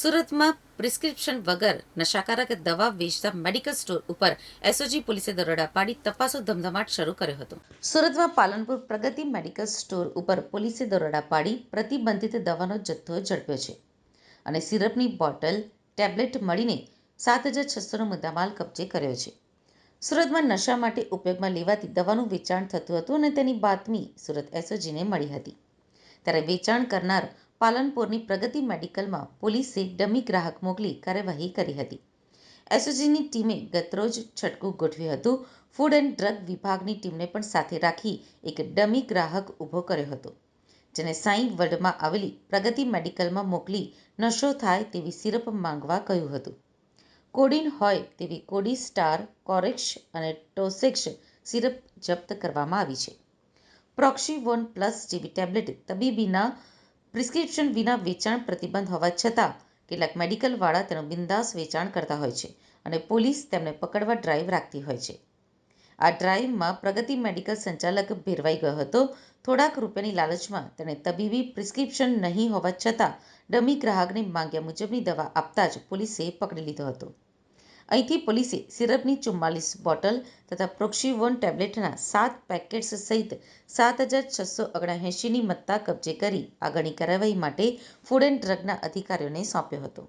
સુરતમાં પ્રિસ્ક્રિપ્શન વગર નશાકારક દવા વેચતા મેડિકલ સ્ટોર ઉપર એસઓજી પોલીસે દરોડા પાડી તપાસો ધમધમાટ શરૂ કર્યો હતો. સુરતમાં પાલનપુર પ્રગતિ મેડિકલ સ્ટોર ઉપર પોલીસે દરોડા પાડી પ્રતિબંધિત દવાનો જથ્થો ઝડપ્યો છે અને સિરપની બોટલ, ટેબ્લેટ મળીને સાત હજાર છસોનો મુદ્દામાલ કબજે કર્યો છે. સુરતમાં નશા માટે ઉપયોગમાં લેવાતી દવાનું વેચાણ થતું હતું અને તેની બાતમી સુરત એસઓજીને મળી હતી. ત્યારે વેચાણ કરનાર પાલનપુરની પ્રગતિ મેડિકલમાં પોલીસે ડમી ગ્રાહક મોકલી કાર્યવાહી કરી હતી. એસઓજીની ટીમે ગતરોજ છટકું ગોઠવ્યું હતું. ફૂડ એન્ડ ડ્રગ વિભાગની ટીમને પણ સાથે રાખી એક ડમી ગ્રાહક ઊભો કર્યો હતો, જેને સાંઈ વર્લ્ડમાં આવેલી પ્રગતિ મેડિકલમાં મોકલી નશો થાય તેવી સિરપ માંગવા કહ્યું હતું. કોડીન હોય તેવી કોડી સ્ટાર, કોરેક્સ અને ટોસેક્સ સિરપ જપ્ત કરવામાં આવી છે. પ્રોક્સીવોન પ્લસ જેવી ટેબ્લેટ તબીબીના પ્રિસ્ક્રિપ્શન વિના વેચાણ પ્રતિબંધ હોવા છતાં કેટલાક મેડિકલવાળા તેનું બિંદાસ વેચાણ કરતા હોય છે અને પોલીસ તેમને પકડવા ડ્રાઈવ રાખતી હોય છે. આ ડ્રાઈવમાં પ્રગતિ મેડિકલ સંચાલક ભેરવાઈ ગયો હતો. થોડાક રૂપિયાની લાલચમાં તેણે તબીબી પ્રિસ્ક્રિપ્શન નહીં હોવા છતાં ડમી ગ્રાહકને માંગ્યા મુજબની દવા આપતા જ પોલીસે પકડી લીધો હતો. અહીંથી પોલીસે સિરપની ચુમ્માલીસ બોટલ તથા પ્રોક્સિવોન ટેબ્લેટના સાત પેકેટ્સ સહિત સાત હજાર છસો ઓગણએંશીની મત્તા કબજે કરી આગળની કાર્યવાહી માટે ફૂડ એન્ડ ડ્રગના અધિકારીઓને સોંપ્યો હતો.